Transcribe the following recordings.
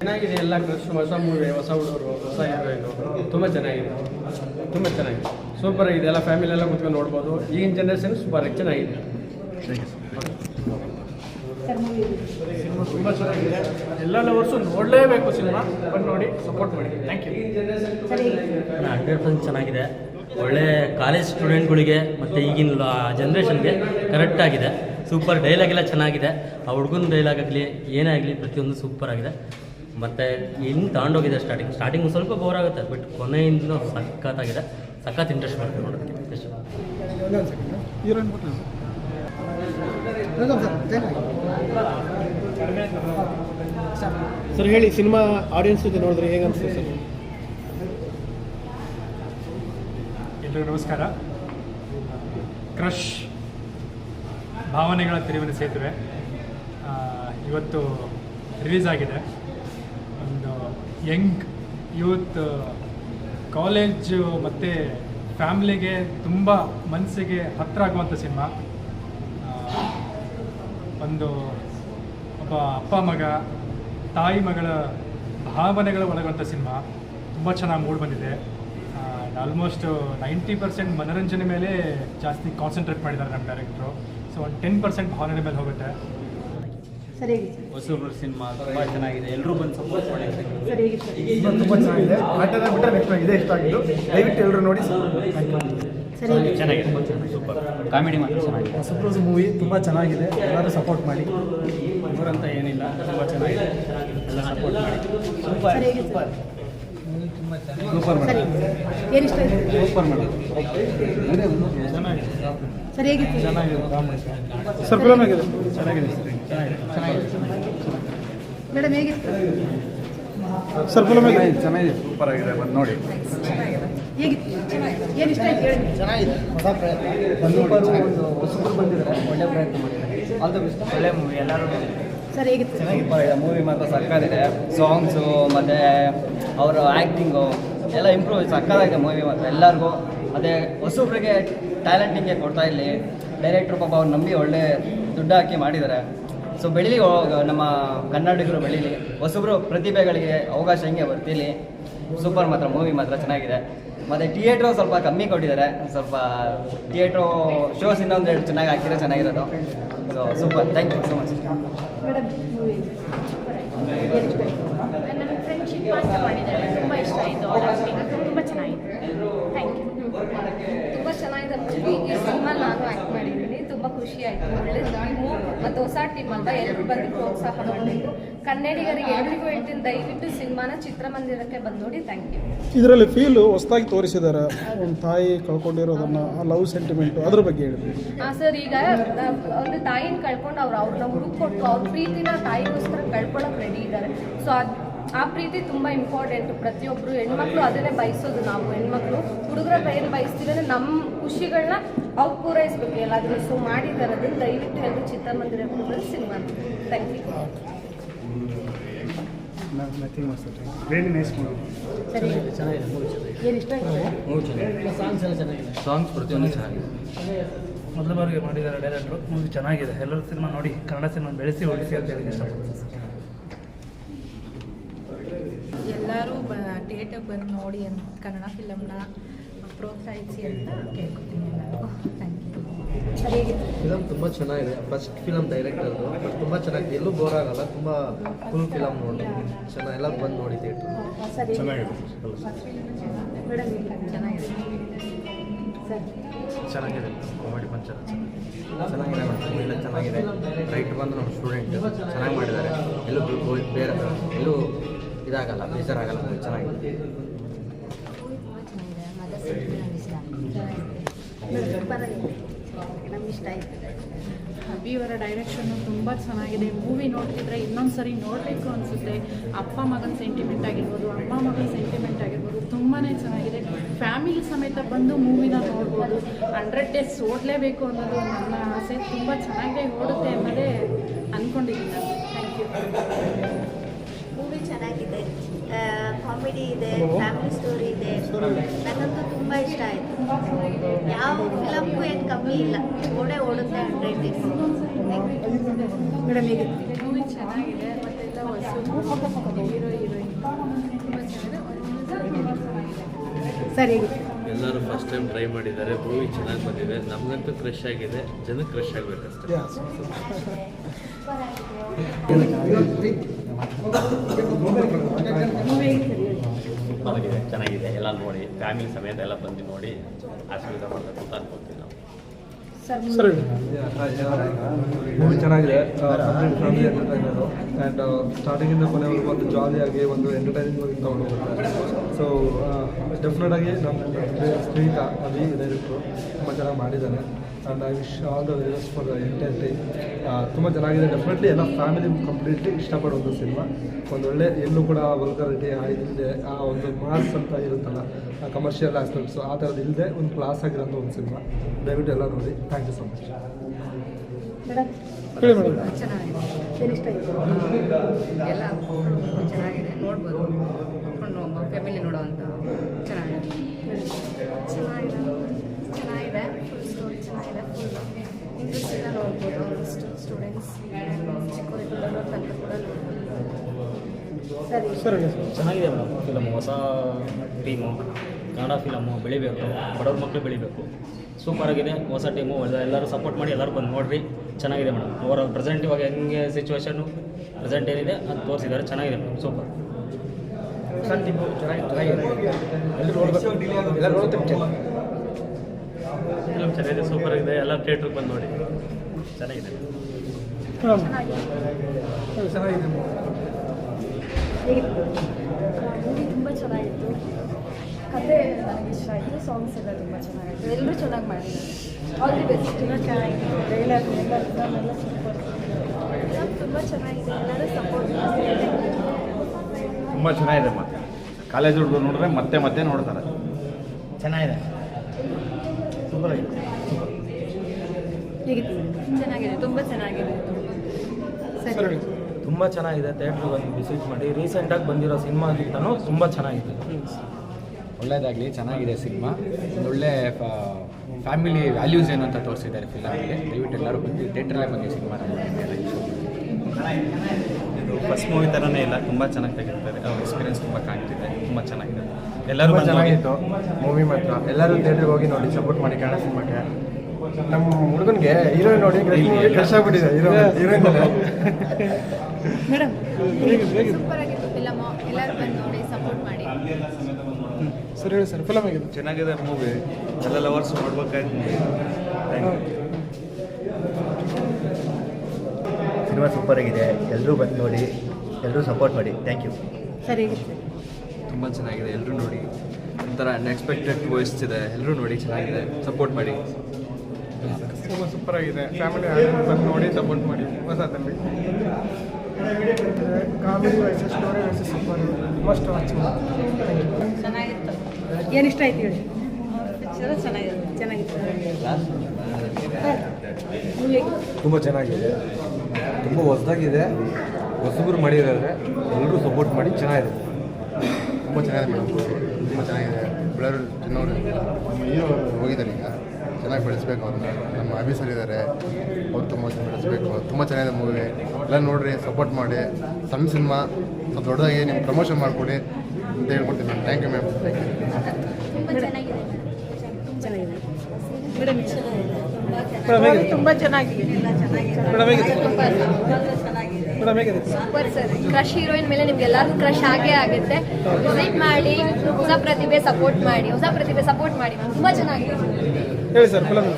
ಚೆನ್ನಾಗಿದೆ ಎಲ್ಲ ಕೃಷ್ಣ ಹೊಸ ಮೂವಿ ಹೊಸ ಹುಡುಗರು ಹೊಸ ಹೀರೋಯಿನು. ತುಂಬ ಚೆನ್ನಾಗಿದೆ. ತುಂಬ ಚೆನ್ನಾಗಿದೆ. ಸೂಪರ್ ಆಗಿದೆ ಎಲ್ಲ ಫ್ಯಾಮಿಲಿ ಎಲ್ಲ ಕುತ್ಕೊಂಡು ನೋಡ್ಬೋದು. ಈಗಿನ ಜನ್ರೇಷನ್ ಸೂಪರ್ ಆಗಿ ಚೆನ್ನಾಗಿದೆ. ಸಿನಿಮಾ ತುಂಬ ಚೆನ್ನಾಗಿದೆ. ಎಲ್ಲ ಲವರ್ಸು ನೋಡಲೇಬೇಕು ಸಿನಿಮಾ. ಬಂದು ನೋಡಿ ಸಪೋರ್ಟ್ ಮಾಡಿ. ಥ್ಯಾಂಕ್ ಯು ಚೆನ್ನಾಗಿದೆ. ಒಳ್ಳೆ ಕಾಲೇಜ್ ಸ್ಟೂಡೆಂಟ್ಗಳಿಗೆ ಮತ್ತು ಈಗಿನ ಜನ್ರೇಷನ್ಗೆ ಕರೆಕ್ಟ್ ಆಗಿದೆ. ಸೂಪರ್ ಡೈಲಾಗ್ ಎಲ್ಲ ಚೆನ್ನಾಗಿದೆ. ಆ ಹುಡುಗನ ಡೈಲಾಗ್ ಆಗಲಿ ಏನೇ ಆಗಲಿ ಪ್ರತಿಯೊಂದು ಸೂಪರ್ ಆಗಿದೆ. ಮತ್ತು ಇನ್ನು ತಗೊಂಡೋಗಿದೆ ಸ್ಟಾರ್ಟಿಂಗ್ ಸ್ಟಾರ್ಟಿಂಗ್ ಸ್ವಲ್ಪ ಬೋರ್ ಆಗುತ್ತೆ ಬಟ್ ಕೊನೆಯಿಂದ ಸಖತ್ತಾಗಿದೆ. ಸಖತ್ ಇಂಟ್ರೆಸ್ಟ್ ಬರುತ್ತೆ ನೋಡೋದಕ್ಕೆ ಎಷ್ಟು ಸರ್ ಹೇಳಿ ಸಿನಿಮಾ ಆಡಿಯನ್ಸ್ ಜೊತೆ ನೋಡಿದ್ರೆ ಹೇಗೆ ಸರ್? ಎಲ್ಲರಿಗೂ ನಮಸ್ಕಾರ. ಕ್ರಶ್ ಭಾವನೆಗಳ ತಿರುವಿನ ಸೇತುವೆ ಇವತ್ತು ರಿಲೀಸ್ ಆಗಿದೆ. ಒಂದು ಯಂಗ್ ಯೂತ್ ಕಾಲೇಜು ಮತ್ತು ಫ್ಯಾಮ್ಲಿಗೆ ತುಂಬ ಮನಸ್ಸಿಗೆ ಹತ್ತಿರ ಆಗುವಂಥ ಸಿನಿಮಾ. ಒಂದು ಒಬ್ಬ ಅಪ್ಪ ಮಗ, ತಾಯಿ ಮಗಳ ಭಾವನೆಗಳ ಒಳಗೊಂಥ ಸಿನಿಮಾ. ತುಂಬ ಚೆನ್ನಾಗಿ ಮೂಡ್ ಬಂದಿದೆ. ಆಲ್ಮೋಸ್ಟ್ ನೈಂಟಿ ಪರ್ಸೆಂಟ್ ಮನೋರಂಜನೆ ಮೇಲೆ ಜಾಸ್ತಿ ಕಾನ್ಸಂಟ್ರೇಟ್ ಮಾಡಿದ್ದಾರೆ ನಮ್ಮ ಡೈರೆಕ್ಟ್ರು ಸೊ ಒಂದು ಟೆನ್ ಪರ್ಸೆಂಟ್ ಹಾನರೇಬಲ್ ಮೇಲೆ ಹೋಗುತ್ತೆ. ಸರಿ ಹೊಸಬ್ರು ಸಿನಿಮಾ ತುಂಬ ಚೆನ್ನಾಗಿದೆ. ಎಲ್ಲರೂ ಬಂದು ಸಪೋರ್ಟ್ ಮಾಡಿ ಸರಿ ತುಂಬ ಚೆನ್ನಾಗಿದೆ. ಆಟದ ಬಿಟ್ಟರೆ ನೆಕ್ಸ್ಟ್ ಇದೆ ಇಷ್ಟ ಆಗಿದ್ದು. ದಯವಿಟ್ಟು ಎಲ್ಲರೂ ನೋಡಿ ಚೆನ್ನಾಗಿದೆ ಸೂಪರ್ ಕಾಮಿಡಿ ಮಾತ್ರ ಚೆನ್ನಾಗಿದೆ. ಸಪ್ರೋಸ್ ಮೂವಿ ತುಂಬ ಚೆನ್ನಾಗಿದೆ. ಎಲ್ಲರೂ ಸಪೋರ್ಟ್ ಮಾಡಿ. ಅಂತ ಏನಿಲ್ಲ. ತುಂಬ ಚೆನ್ನಾಗಿದೆ. ಎಲ್ಲ ಸಪೋರ್ಟ್ ಮಾಡಿ. ಸರಿ ಹೇಗಿತ್ತು ಸೂಪರ್ ಮಾಡಿ ಏನು ಇಷ್ಟ ಆಯ್ತು? ಸೂಪರ್ ಮೇಡಮ್ ಸರಿ ಹೇಗಿತ್ತು? ಸರ್ ಫಿಲಮ್ ಆಗಿದೆ ಚೆನ್ನಾಗಿದೆ ಮೇಡಮ್ ಹೇಗಿತ್ತು? ಸರ್ ಫಿಲಮ್ ಆಗಿದೆ ಚೆನ್ನಾಗಿದೆ. ಸೂಪರ್ ಆಗಿದೆ. ಬಂದು ನೋಡಿ. ಹೇಗಿತ್ತು? ಏನು ಇಷ್ಟ ಆಯ್ತು ಹೇಳಿ? ಚೆನ್ನಾಗಿದೆ. ಹೊಸ ಪ್ರಯತ್ನ. ಹೊಸಬ್ರು ಬಂದಿದ್ದಾರೆ. ಒಳ್ಳೆ ಪ್ರಯತ್ನ ಮಾಡಿದ್ದಾರೆ. ಆಲ್ ದ ಬೆಸ್ಟ್ ಒಳ್ಳೆ ಮೂವಿ ಎಲ್ಲರೂ ಸರ್ ಹೇಗಿತ್ತು? ಚೆನ್ನಾಗಿದೆ. ಮೂವಿ ಮಾತ್ರ ಸಕ್ಕತ್ತಿದೆ ಸಾಂಗ್ಸು ಮತ್ತು ಅವರ ಆ್ಯಕ್ಟಿಂಗು ಎಲ್ಲ ಇಂಪ್ರೂವ್ ಸಕ್ಕತ್ತಾಗಿದೆ ಮೂವಿ ಮಾತ್ರ. ಎಲ್ಲರಿಗೂ ಅದೇ ಹೊಸಬ್ರಿಗೆ ಟ್ಯಾಲೆಂಟಿಂಗೆ ಕೊಡ್ತಾ ಇಲ್ಲಿ ಡೈರೆಕ್ಟ್ರು ಪಾಪ ಅವ್ರು ನಂಬಿ ಒಳ್ಳೆ ದುಡ್ಡು ಹಾಕಿ ಮಾಡಿದ್ದಾರೆ ಸೊ ಬೆಳೀಲಿ ನಮ್ಮ ಕನ್ನಡಿಗರು ಬೆಳೀಲಿ ಹೊಸಬ್ರು ಪ್ರತಿಭೆಗಳಿಗೆ ಅವಕಾಶ ಹಿಂಗೆ ಬರ್ತೀಲಿ ಸೂಪರ್ ಮಾತ್ರ ಮೂವಿ ಮಾತ್ರ ಚೆನ್ನಾಗಿದೆ. ಮತ್ತು ಥಿಯೇಟ್ರು ಸ್ವಲ್ಪ ಕಮ್ಮಿ ಕೊಟ್ಟಿದ್ದಾರೆ. ಸ್ವಲ್ಪ ಥಿಯೇಟ್ರು ಶೋಸ್ ಇನ್ನೊಂದು ಎರಡು ಚೆನ್ನಾಗಿ ಹಾಕಿದ್ರೆ ಚೆನ್ನಾಗಿರೋದು. So super thank you so much friendship ಮಾಡಿದ್ದಾರೆ. ತುಂಬ ಇಷ್ಟ ಆಯಿತು ಅವರ ಆ್ಯಕ್ಟಿಂಗ್ ತುಂಬ ಚೆನ್ನಾಗಿದೆ ಥ್ಯಾಂಕ್ ಯು ತುಂಬ ಚೆನ್ನಾಗಿದೆ ಮೂವಿ ಈ ಸಿನಿಮಾ ನಾನು ಆ್ಯಕ್ಟ್ ಮಾಡಿದ್ದೀನಿ ತುಂಬ ಖುಷಿ ಆಯಿತು ಒಳ್ಳೆ ಟೀಮು ಮತ್ತು ಹೊಸ ಟೀಮ್ ಅಂತ ಎಲ್ಲರೂ ಬಂದು ಪ್ರೋತ್ಸಾಹ ಮಾಡಬೇಕು ಕನ್ನಡಿಗರಿಗೆ ಎಲ್ರಿಗೂ ಹೇಳ್ತೀನಿ ದಯವಿಟ್ಟು ಸಿನಿಮಾನ ಚಿತ್ರಮಂದಿರಕ್ಕೆ ಬಂದು ನೋಡಿ. ಥ್ಯಾಂಕ್ ಯು ಇದರಲ್ಲಿ ಫೀಲು ಹೊಸದಾಗಿ ತೋರಿಸಿದ್ದಾರೆ ಒಂದು ತಾಯಿ ಕಳ್ಕೊಂಡಿರೋದನ್ನ ಆ ಲವ್ ಸೆಂಟಿಮೆಂಟ್ ಅದ್ರ ಬಗ್ಗೆ ಹೇಳಿದ್ರು ಹಾಂ ಸರ್ ಈಗ ಒಂದು ತಾಯಿನ ಕಳ್ಕೊಂಡು ಅವ್ರು ಅವ್ರನ್ನ ಹುಡುಕೊಟ್ಟು ಅವ್ರ ಪ್ರೀತಿನ ತಾಯಿಗೋಸ್ಕರ ಕಳ್ಕೊಳ್ಳೋಕೆ ರೆಡಿ ಇದ್ದಾರೆ. ಸೊ ಅದು ಆ ಪ್ರೀತಿ ತುಂಬ ಇಂಪಾರ್ಟೆಂಟ್ ಪ್ರತಿಯೊಬ್ಬರು ಹೆಣ್ಮಕ್ಳು ಅದನ್ನೇ ಬಯಸೋದು ನಾವು. ಹೆಣ್ಮಕ್ಳು ಹುಡುಗರ ಏನು ಬಯಸ್ತೀವಿ ಅಂದರೆ ನಮ್ಮ ಖುಷಿಗಳನ್ನ ಅವ್ರು ಪೂರೈಸ್ಬೇಕು. ಎಲ್ಲಾದರೂ ಸೊ ಮಾಡಿದ್ದಾರೆ ಅದನ್ನು ದಯವಿಟ್ಟು ಹೇಳಿ ಚಿತ್ರಮಂದಿರ cinema thank you really nice movie ಸರಿ. ಏನು ಇಷ್ಟ ಆಯ್ತು? ಸಾಂಗ್ಸ್ ಪ್ರತಿಯೊಂದು ಚೆನ್ನಾಗಿದೆ. ಮೊದಲ ಬಾರಿಗೆ ಮಾಡಿದ್ದಾರೆ ಡೈರೆಕ್ಟ್ರು ಮೂವಿ ಚೆನ್ನಾಗಿದೆ. ಎಲ್ಲರೂ ಸಿನಿಮಾ ನೋಡಿ ಕನ್ನಡ ಸಿನಿಮಾ ಬೆಳೆಸಿ ಉಳಿಸಿ ಅಂತ ಹೇಳಿ ಇಷ್ಟಪಡ್ತೀನಿ. ಸರ್ ಎಲ್ಲರೂ ಬ ಥಿಯೇಟರ್ ಬಂದು ನೋಡಿ ಅಂತ ಕನ್ನಡ ಫಿಲಮ್ನ ಪ್ರೋತ್ಸಾಹಿಸಿ ಅಂತ ಕೇಳ್ಕೊತೀನಿ ಎಲ್ಲರಿಗೂ ಥ್ಯಾಂಕ್ ಯು ಹೇಗಿತ್ತು ಫಿಲಮ್ ತುಂಬ ಚೆನ್ನಾಗಿದೆ. ಫಸ್ಟ್ ಫಿಲಮ್ ಡೈರೆಕ್ಟರ್ದು ಬಟ್ ತುಂಬ ಚೆನ್ನಾಗಿದೆ ಎಲ್ಲೂ ಬೋರ್ ಆಗಲ್ಲ. ತುಂಬ ಫುಲ್ ಫಿಲಮ್ ನೋಡಿ. ಚೆನ್ನಾಗಿ ಎಲ್ಲ ಬಂದು ನೋಡಿ ಥಿಯೇಟ್ರ್ ಸರಿ. ಮೇಡಮ್ ಚೆನ್ನಾಗಿದೆ. ಸರ್. ಚೆನ್ನಾಗಿದೆ. ಕಾಮಿಡಿ ಪಂಚರ್ ಚೆನ್ನಾಗಿದೆ. ಮೇಡಮ್. ಎಲ್ಲ ಚೆನ್ನಾಗಿದೆ. ರೈಟ್ ಬಂದು ನಮ್ಮ ಸ್ಟೂಡೆಂಟ್ ಚೆನ್ನಾಗಿ ಮಾಡಿದ್ದಾರೆ. ಎಲ್ಲೂ ಬೇರೆ. ಎಲ್ಲೂ ಇದಾಗಲ್ಲ, ಬೇಜಾರಾಗಲ್ಲ ಚೆನ್ನಾಗಿದೆ. ನಮ್ಗೆ ಇಷ್ಟ ಆಯ್ತು ಡೈರೆಕ್ಷನ್ನು ತುಂಬ ಚೆನ್ನಾಗಿದೆ. ಮೂವಿ ನೋಡ್ತಿದ್ರೆ ಇನ್ನೊಂದು ಸರಿ ನೋಡಬೇಕು ಅನಿಸುತ್ತೆ. ಅಪ್ಪ ಮಗನ ಸೆಂಟಿಮೆಂಟ್ ಆಗಿರ್ಬೋದು, ಅಮ್ಮ ಮಗನ ಸೆಂಟಿಮೆಂಟ್ ಆಗಿರ್ಬೋದು ತುಂಬಾ ಚೆನ್ನಾಗಿದೆ. ಫ್ಯಾಮಿಲಿ ಸಮೇತ ಬಂದು ಮೂವಿನ ನೋಡ್ಬೋದು. ಹಂಡ್ರೆಡ್ ಡೇಸ್ ಓಡಲೇಬೇಕು ಅನ್ನೋದು ನನ್ನ ಆಸೆ. ತುಂಬ ಚೆನ್ನಾಗಿ ಓಡುತ್ತೆ. ಇದೆ ಫ್ಯಾಮಿಲಿ ಸ್ಟೋರಿ ಇದೆ. ನನಗಂತೂ ತುಂಬ ಇಷ್ಟ ಆಯಿತು. ಯಾವ ಫಿಲಮ್ಗೂ ಏನು ಕಮ್ಮಿ ಇಲ್ಲ. ಓಡೇ ಓಡುತ್ತೆ ಹಂಡ್ರೆಡ್ ಡೇಸ್ ಮೇಡಮ್ ಹೇಗಿತ್ತು? ಮೂವಿ ಚೆನ್ನಾಗಿದೆ ಸರಿ ಹೊಸ ಹೀರೋ ಹೀರೋಯಿನ್ ತುಂಬ ಚೆನ್ನಾಗಿದೆ ಸರ್ ಹೇಗಿತ್ತು ಎಲ್ಲರೂ ಫಸ್ಟ್ ಟೈಮ್ ಟ್ರೈ ಮಾಡಿದ್ದಾರೆ. ಮೂವಿ ಚೆನ್ನಾಗಿ ಬಂದಿದೆ. ನಮಗಂತೂ ಕ್ರಶ್ ಆಗಿದೆ. ಜನಕ್ಕೆ ಕ್ರಶ್ ಆಗಬೇಕಷ್ಟೇ. ಸೂಪರಾಗಿದೆ ಚೆನ್ನಾಗಿದೆ. ಎಲ್ಲ ನೋಡಿ ಫ್ಯಾಮಿಲಿ ಸಮೇತ ಎಲ್ಲ ಬಂದು ನೋಡಿ ಆಶೀರ್ವಾದ ಮಾಡಬೇಕು ಅಂತ ಅನ್ಕೊತೀವಿ ನಾವು. ಸರಿ ಮೂವಿ ಚೆನ್ನಾಗಿದೆ. ಫ್ಯಾಮಿಲಿ ಎಂಟರ್ಟೈನರು ಆ್ಯಂಡ್ ಸ್ಟಾರ್ಟಿಂಗಿಂದ ಕೊನೆವರೆಗೂ ಒಂದು ಜಾಲಿಯಾಗಿ ಒಂದು ಎಂಟರ್ಟೈನಿಂಗ್ ಆಗಿ ತಗೊಂಡು ಹೋಗುತ್ತೆ ಸೊ ಡೆಫಿನೆಟ್ ಆಗಿ ನಮ್ಮ ಸ್ನೇಹಿತ ಅಲ್ಲಿ ಡೈರೆಕ್ಟ್ರು ತುಂಬ ಚೆನ್ನಾಗಿ ಮಾಡಿದ್ದಾನೆ and I wish all the various for the entire time ತುಂಬ ಚೆನ್ನಾಗಿದೆ. ಡೆಫಿನೆಟ್ಲಿ ಎಲ್ಲ ಫ್ಯಾಮಿಲಿ ಕಂಪ್ಲೀಟ್ಲಿ ಇಷ್ಟಪಡುವಂಥ ಸಿನಿಮಾ ಒಂದು ಒಳ್ಳೆ ಎಲ್ಲೂ ಕೂಡ ವಲ್ಗರಿಟಿ ಇಲ್ಲದೆ ಆ ಒಂದು ಮಾಸ್ ಅಂತ ಇರುತ್ತಲ್ಲ ಆ ಕಮರ್ಷಿಯಲ್ ಆಸ್ಪೆಕ್ಟ್ಸು ಆ ಥರದ್ದು ಇಲ್ಲದೆ ಒಂದು ಕ್ಲಾಸ್ ಆಗಿರೋಂಥ ಒಂದು ಸಿನಿಮಾ ದಯವಿಟ್ಟು ಎಲ್ಲ ನೋಡಿ. ಥ್ಯಾಂಕ್ ಯು ಸೊ ಮಚ್ ಎಲ್ಲ ಚೆನ್ನಾಗಿದೆ. ನೋಡ್ಬೋದು. ಫ್ಯಾಮಿಲಿ ನೋಡೋ ಚೆನ್ನಾಗಿದೆ. ಚೆನ್ನಾಗಿದೆ. ಚೆನ್ನಾಗಿದೆ. ಸ್ಟೋರಿ ಚೆನ್ನಾಗಿದೆ ಇಂಟ್ರೆಸ್ಟಿಂದ ನೋಡ್ಬೋದು ಸ್ಟೂಡೆಂಟ್ಸ್ ಕೂಡ ಸರಿ. ಸರ್ ಹೇಳಿ ಸರ್. ಚೆನ್ನಾಗಿದೆ ಮೇಡಮ್ ಫಿಲಮ್ ಹೊಸ ಟೀಮು ಕನ್ನಡ ಫಿಲಮು ಬೆಳಿಬೇಕು. ಬಡವ್ರ ಮಕ್ಕಳು ಬೆಳಿಬೇಕು. ಸೂಪರ್ ಆಗಿದೆ. ಹೊಸ ಟೀಮು ಎಲ್ಲರೂ ಸಪೋರ್ಟ್ ಮಾಡಿ ಎಲ್ಲರೂ ಬಂದು ನೋಡ್ರಿ. ಚೆನ್ನಾಗಿದೆ ಮೇಡಮ್. ಅವರ ಪ್ರೆಸೆಂಟ್ ಇವಾಗ ಹೆಂಗೆ ಸಿಚುವೇಶನು ಪ್ರೆಸೆಂಟ್ ಏನಿದೆ? ಅದು ತೋರಿಸಿದ್ದಾರೆ. ಚೆನ್ನಾಗಿದೆ ಮೇಡಮ್. ಸೂಪರ್ ಫಿಲಮ್ ಚೆನ್ನಾಗಿದೆ ಸೂಪರ್ ಆಗಿದೆ. ಎಲ್ಲ ಥಿಯೇಟ್ರಿಗೆ ಬಂದು ನೋಡಿ. ಚೆನ್ನಾಗಿದೆ. ಮೂವಿ ತುಂಬ ಚೆನ್ನಾಗಿತ್ತು. ಕತೆ ನನಗೆ ಇಷ್ಟ ಆಯಿತು ಸಾಂಗ್ಸ್ ಎಲ್ಲ ತುಂಬ ಚೆನ್ನಾಗಿತ್ತು. ಎಲ್ಲರೂ ಚೆನ್ನಾಗಿ ಮಾಡಿದ್ದಾರೆ. ಆಲ್ ದಿ ಬೆಸ್ಟ್ ತುಂಬ ಚೆನ್ನಾಗಿದೆ. ಟ್ರೈಲರ್ ಎಲ್ಲ ಎಲ್ಲ ಸೂಪರ್ ತುಂಬ ಚೆನ್ನಾಗಿದೆ. ಎಲ್ಲರೂ ಸಪೋರ್ಟ್ ತುಂಬ ಚೆನ್ನಾಗಿದೆ ಮತ್ತೆ. ಕಾಲೇಜ್ ಹುಡುಗರು ನೋಡಿದ್ರೆ ಮತ್ತೆ ಮತ್ತೆ ನೋಡ್ತಾರೆ. ಚೆನ್ನಾಗಿದೆ. ಚೆನ್ನಾಗಿದೆ ತುಂಬ ಚೆನ್ನಾಗಿದೆ. ಸರ್. ತುಂಬ ಚೆನ್ನಾಗಿದೆ ಥಿಯೇಟ್ರಿಗೆ ಬಂದು ವಿಸಿಟ್ ಮಾಡಿ. ರೀಸೆಂಟಾಗಿ ಬಂದಿರೋ ಸಿನಿಮಾಗಿಂತನೂ ತುಂಬ ಚೆನ್ನಾಗಿದೆ. ಒಳ್ಳೆಯದಾಗಲಿ ಚೆನ್ನಾಗಿದೆ ಸಿನಿಮಾ. ಒಳ್ಳೆ ಫ್ಯಾಮಿಲಿ ವ್ಯಾಲ್ಯೂಸ್ ಏನು ಅಂತ ತೋರಿಸಿದ್ದಾರೆ ಫಿಲಮಲ್ಲಿ ದಯವಿಟ್ಟು ಎಲ್ಲರೂ ಬಂದು ಥಿಯೇಟ್ರಲ್ಲೇ ಬಂದು ಸಿನಿಮಾ ಇದು ಫಸ್ಟ್ ಮೂವಿ ಥರನೇ ಇಲ್ಲ ತುಂಬ ಚೆನ್ನಾಗಿ ತೆಗಿರ್ತಾರೆ ಅವ್ರ ಎಕ್ಸ್ಪೀರಿಯನ್ಸ್ ತುಂಬ ಕಾಣ್ತಿದೆ ತುಂಬ ಚೆನ್ನಾಗಿದೆ. ಎಲ್ಲರೂ ಚೆನ್ನಾಗಿತ್ತು. ಮೂವಿ ಮಾತ್ರ. ಎಲ್ಲರೂ ಥಿಯೇಟ್ರಿಗೆ ಹೋಗಿ ನೋಡಿ ಸಪೋರ್ಟ್ ಮಾಡಿ ಕನ್ನಡ ಸಿನಿಮಾಕ್ಕೆ. ನಮ್ಮ ಹುಡುಗನಿಗೆ ಹೀರೋಯಿನ್ ನೋಡಿ ಕ್ರಶ್ ಆಗ್ಬಿಟ್ಟಿದೆ ಹೀರೋ ಹೀರೋಯಿನ್ ಮೇಡಮ್ ಹೇಗಿತ್ತು ಹೇಗಿತ್ತು ಸೂಪರ್ ಆಗಿತ್ತು ಫಿಲಮು ಎಲ್ಲರೂ ಬಂದು ನೋಡಿ ಸಪೋರ್ಟ್ ಮಾಡಿ. ಸರ್ ಹೇಳಿ ಸರ್ ಫಿಲಮ್ ಆಗಿದೆ ಚೆನ್ನಾಗಿದೆ ಮೂವಿ ಎಲ್ಲ ಲವರ್ಸ್ ಯು ಸಿನಿಮಾ ಸೂಪರ್ ಆಗಿದೆ. ಎಲ್ಲರೂ ಬಂದು ನೋಡಿ ಎಲ್ಲರೂ ಸಪೋರ್ಟ್ ಮಾಡಿ. ಥ್ಯಾಂಕ್ ಯು ಸರಿ ತುಂಬ ಚೆನ್ನಾಗಿದೆ. ಎಲ್ಲರೂ ನೋಡಿ. ಒಂಥರ ಅನ್ಎಕ್ಸ್ಪೆಕ್ಟೆಡ್ ವಾಯ್ಸ್ ಇದೆ. ಎಲ್ಲರೂ ನೋಡಿ ಚೆನ್ನಾಗಿದೆ. ಸಪೋರ್ಟ್ ಮಾಡಿ. ತುಂಬ ಸೂಪರ್ ಆಗಿದೆ ಫ್ಯಾಮಿಲಿ ಬಂದು ನೋಡಿ ಸಪೋರ್ಟ್ ಮಾಡಿ. ಹೊಸದಲ್ಲಿ comedy wise story wise super must watch ಚೆನ್ನಾಗಿತ್ತು. ಏನಿಷ್ಟ ಆಯ್ತು ಹೇಳಿ? ಚೆನ್ನಾಗಿತ್ತು. ಸರ್ ತುಂಬ ಚೆನ್ನಾಗಿದೆ. ತುಂಬ ಹೊಸದಾಗಿದೆ. ಹೊಸಬ್ರು ಮಾಡಿದ್ದಾರೆ ಎಲ್ಲರೂ ಸಪೋರ್ಟ್ ಮಾಡಿ ಚೆನ್ನಾಗಿದೆ. ತುಂಬ ಚೆನ್ನಾಗಿದೆ ಮೇಡಮ್. ತುಂಬ ಚೆನ್ನಾಗಿದೆ. ಬೆಳರು ಹೀರೋ ಹೋಗಿದ್ದಾರೆ ಈಗ. ಚೆನ್ನಾಗಿ ಬೆಳೆಸ್ಬೇಕು ಅವ್ರನ್ನ. ನಮ್ಮ ಆಫೀಸರ್ ಇದ್ದಾರೆ ಅವ್ರು ತುಂಬ ಬೆಳೆಸ್ಬೇಕು. ತುಂಬ ಚೆನ್ನಾಗಿದೆ ಮೂವಿ ಎಲ್ಲ ನೋಡಿರಿ ಸಪೋರ್ಟ್ ಮಾಡಿ. ಸಣ್ಣ ಸಿನಿಮಾ ಸ್ವಲ್ಪ ದೊಡ್ಡದಾಗಿ ನಿಮ್ಮ ಪ್ರಮೋಷನ್ ಮಾಡಿಕೊಡಿ ಅಂತ ಹೇಳ್ಕೊಡ್ತೀನಿ ma'am thank you ma'am thank you ತುಂಬ ಚೆನ್ನಾಗಿದೆ. ಚೆನ್ನಾಗಿದೆ. ಮೇಡಮ್ ತುಂಬ ಚೆನ್ನಾಗಿದೆ. Super sir. ಕ್ರಶ್ ಹೀರೋಯಿನ್ ಮೇಲೆ ನಿಮ್ಗೆ ಎಲ್ಲರಿಗೂ ಕ್ರಶ್ ಆಗೇ ಆಗುತ್ತೆ. ವಿಸಿಟ್ ಮಾಡಿ ಹೊಸ ಪ್ರತಿಭೆ ಸಪೋರ್ಟ್ ಮಾಡಿ ಹೊಸ ಪ್ರತಿಭೆ ಸಪೋರ್ಟ್ ಮಾಡಿ. ತುಂಬಾ ಚೆನ್ನಾಗಿದೆ. ಹೇಳಿ sir film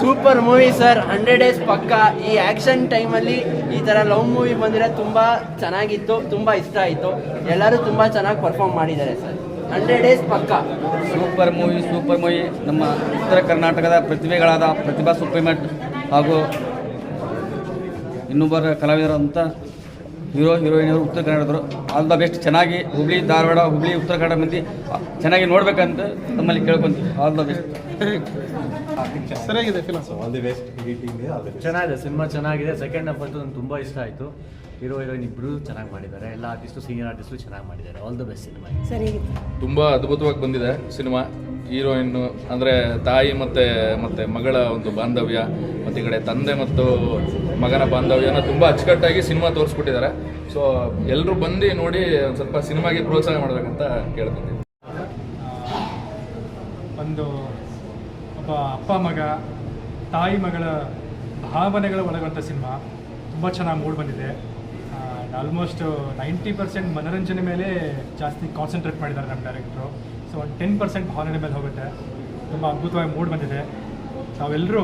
super movie sir hundred days ಪಕ್ಕ. ಈ ಆ್ಯಕ್ಷನ್ ಟೈಮಲ್ಲಿ ಈ ಥರ ಲವ್ ಮೂವಿ ಬಂದರೆ ತುಂಬ ಚೆನ್ನಾಗಿತ್ತು ತುಂಬ ಇಷ್ಟ ಆಯಿತು. ಎಲ್ಲರೂ ತುಂಬ ಚೆನ್ನಾಗಿ ಪರ್ಫಾರ್ಮ್ ಮಾಡಿದ್ದಾರೆ ಸರ್. ಹಂಡ್ರೆಡ್ ಡೇಸ್ ಪಕ್ಕ. Super movie super movie. ನಮ್ಮ ಉತ್ತರ ಕರ್ನಾಟಕದ ಪ್ರತಿಭೆಗಳಾದ ಪ್ರತಿಭಾ ಸುಪ್ರೀಮಟ್ ಹಾಗೂ ಇನ್ನೊಬ್ಬರ ಕಲಾವಿದರಂತ ಹೀರೋ ಹೀರೋಯಿನವರು ಉತ್ತರ ಕನ್ನಡದವರು ಆಲ್ ದ ಬೆಸ್ಟ್. ಚೆನ್ನಾಗಿ ಹುಬ್ಳಿ ಧಾರವಾಡ ಹುಬ್ಳಿ ಉತ್ತರ ಕನ್ನಡ ಮಂದಿ ಚೆನ್ನಾಗಿ ನೋಡ್ಬೇಕಂತ ನಮ್ಮಲ್ಲಿ ಕೇಳ್ಕೊಂತೀವಿ. All the best. ಸರಿಯಾಗಿದೆ ಚೆನ್ನಾಗಿದೆ ಸಿನಿಮಾ ಚೆನ್ನಾಗಿದೆ. ಸೆಕೆಂಡ್ ಹಾಫ್ ಅಂತೂ ನಂಗೆ ತುಂಬ ಇಷ್ಟ ಆಯಿತು. ಹೀರೋ ಹೀರೋಯಿನ್ ಇಬ್ರು ಚೆನ್ನಾಗಿ ಮಾಡಿದ್ದಾರೆ. ಎಲ್ಲ ಆರ್ಟಿಸ್ಟು ಸೀನಿಯರ್ ಆರ್ಟಿಸ್ಟು ಚೆನ್ನಾಗಿ ಮಾಡಿದ್ದಾರೆ. ಆಲ್ ದ ಬೆಸ್ಟ್ ಸಿನಿಮಾ ಸರಿ ತುಂಬ ಅದ್ಭುತವಾಗಿ ಬಂದಿದೆ ಸಿನಿಮಾ ಹೀರೋಯಿನ್ನು, ಅಂದರೆ ತಾಯಿ ಮತ್ತು ಮತ್ತು ಮಗಳ ಒಂದು ಬಾಂಧವ್ಯ, ಮತ್ತು ಈ ಕಡೆ ತಂದೆ ಮತ್ತು ಮಗನ ಬಾಂಧವ್ಯನ ತುಂಬ ಅಚ್ಚುಕಟ್ಟಾಗಿ ಸಿನಿಮಾ ತೋರಿಸ್ಬಿಟ್ಟಿದ್ದಾರೆ. ಸೊ ಎಲ್ಲರೂ ಬಂದು ನೋಡಿ ಒಂದು ಸ್ವಲ್ಪ ಸಿನಿಮಾಗೆ ಪ್ರೋತ್ಸಾಹ ಮಾಡಬೇಕಂತ ಕೇಳ್ತೀನಿ ಒಂದು ಒಬ್ಬ ಅಪ್ಪ ಮಗ, ತಾಯಿ ಮಗಳ ಭಾವನೆಗಳ ಒಳಗೊಂಡ ಸಿನಿಮಾ. ತುಂಬ ಚೆನ್ನಾಗಿ ಮೂಡ್ ಬಂದಿದೆ. ಆಲ್ಮೋಸ್ಟ್ ನೈಂಟಿ ಪರ್ಸೆಂಟ್ ಮನೋರಂಜನೆ ಮೇಲೆ ಜಾಸ್ತಿ ಕಾನ್ಸಂಟ್ರೇಟ್ ಮಾಡಿದ್ದಾರೆ ನಮ್ಮ ಡೈರೆಕ್ಟ್ರು ಸೊ ಒಂದು ಟೆನ್ ಪರ್ಸೆಂಟ್ ಹಾಲಿಡೇ ಮೇಲೆ ಹೋಗುತ್ತೆ. ತುಂಬ ಅದ್ಭುತವಾಗಿ ಮೂಡ್ ಬಂದಿದೆ. ನಾವೆಲ್ಲರೂ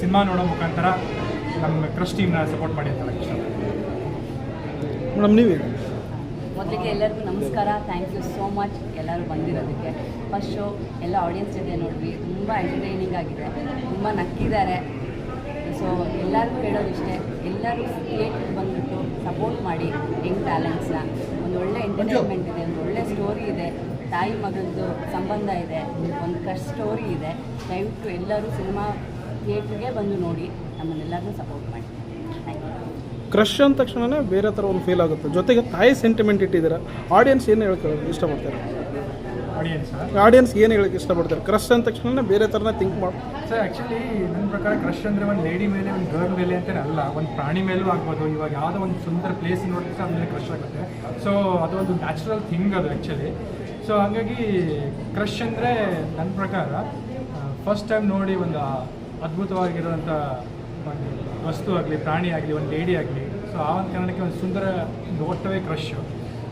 ಸಿನಿಮಾ ನೋಡೋ ಮುಖಾಂತರ ನಮ್ಮ ಕ್ರಶ್ ಟೀಮ್ನ ಸಪೋರ್ಟ್ ಮಾಡಿ ಅಂತ ಮೇಡಮ್ ನೀವೇ? ಮೊದಲಿಗೆ ಎಲ್ಲರಿಗೂ ನಮಸ್ಕಾರ. ಥ್ಯಾಂಕ್ ಯು ಸೋ ಮಚ್ ಎಲ್ಲರೂ ಬಂದಿರೋದಕ್ಕೆ. ಫಸ್ಟ್ ಶೋ ಎಲ್ಲ ಆಡಿಯನ್ಸ್ ಜೊತೆ ನೋಡಿ ತುಂಬ ಎಂಟರ್ಟೈನಿಂಗ್ ಆಗಿದೆ. ತುಂಬ ನಕ್ಕಿದ್ದಾರೆ. ಸೊ ಎಲ್ಲರಿಗೂ ಹೇಳೋದು ಇಷ್ಟೇ. ಎಲ್ಲರೂ ಥಿಯೇಟ್ರಿಗೆ ಬಂದುಬಿಟ್ಟು ಸಪೋರ್ಟ್ ಮಾಡಿ ಯಂಗ್ ಟ್ಯಾಲೆಂಟ್ಸ್ನ ಒಂದು ಒಳ್ಳೆ ಎಂಟರ್ಟೈನ್ಮೆಂಟ್ ಇದೆ ಒಂದು ಒಳ್ಳೆ ಸ್ಟೋರಿ ಇದೆ. ತಾಯಿ ಮಗಳದ್ದು ಸಂಬಂಧ ಇದೆ ಒಂದು ಕಷ್ಟ ಸ್ಟೋರಿ ಇದೆ ದಯವಿಟ್ಟು ಎಲ್ಲರೂ ಸಿನಿಮಾ ಥಿಯೇಟ್ರಿಗೆ ಬಂದು ನೋಡಿ ನಮ್ಮನ್ನೆಲ್ಲರನ್ನೂ ಸಪೋರ್ಟ್ ಮಾಡಿ. ಕ್ರಶ್ ಅಂದ ತಕ್ಷಣನೇ ಬೇರೆ ಥರ ಒಂದು ಫೀಲ್ ಆಗುತ್ತೆ. ಜೊತೆಗೆ ತಾಯಿ ಸೆಂಟಿಮೆಂಟ್ ಇಟ್ಟಿದ್ದೀರಾ? ಆಡಿಯನ್ಸ್ ಏನು ಹೇಳ್ತಾರೆ ಇಷ್ಟಪಡ್ತಾರೆ? ಆಡಿಯನ್ಸ್ ಆಡಿಯನ್ಸ್ ಏನು ಹೇಳಕ್ಕೆ ಇಷ್ಟಪಡ್ತಾರೆ? ಕ್ರಶ್ ಅಂದ ತಕ್ಷಣ ಬೇರೆ ಥರನ ಥಿಂಕ್ ಮಾಡಿ ಸರ್ ಆ್ಯಕ್ಚುಲಿ ನನ್ನ ಪ್ರಕಾರ ಕ್ರಶ್ ಅಂದರೆ ಒಂದು ಲೇಡಿ ಮೇಲೆ ಒಂದು ಗರ್ಲ್ ಮೇಲೆ ಅಂತಲೇ ಅಲ್ಲ ಒಂದು ಪ್ರಾಣಿ ಮೇಲೂ ಆಗ್ಬೋದು. ಇವಾಗ ಯಾವುದೋ ಒಂದು ಸುಂದರ ಪ್ಲೇಸ್ ನೋಡಿದ್ರೆ ಅದ್ರ ಮೇಲೆ ಕ್ರಶ್ ಆಗುತ್ತೆ. ಸೊ ಅದು ಒಂದು ನ್ಯಾಚುರಲ್ ಥಿಂಗ್ ಅದು ಆ್ಯಕ್ಚುಲಿ ಸೊ ಹಾಗಾಗಿ ಕ್ರಶ್ ಅಂದರೆ ನನ್ನ ಪ್ರಕಾರ ಫಸ್ಟ್ ಟೈಮ್ ನೋಡಿ ಒಂದು ಅದ್ಭುತವಾಗಿರುವಂಥ ಒಂದು ವಸ್ತು ಆಗಲಿ, ಪ್ರಾಣಿ ಆಗಲಿ, ಒಂದು ಲೇಡಿ ಆಗಲಿ ಸೊ ಆ ಒಂದು ಕಾರಣಕ್ಕೆ ಒಂದು ಸುಂದರ ನೋಟವೇ ಕ್ರಶ್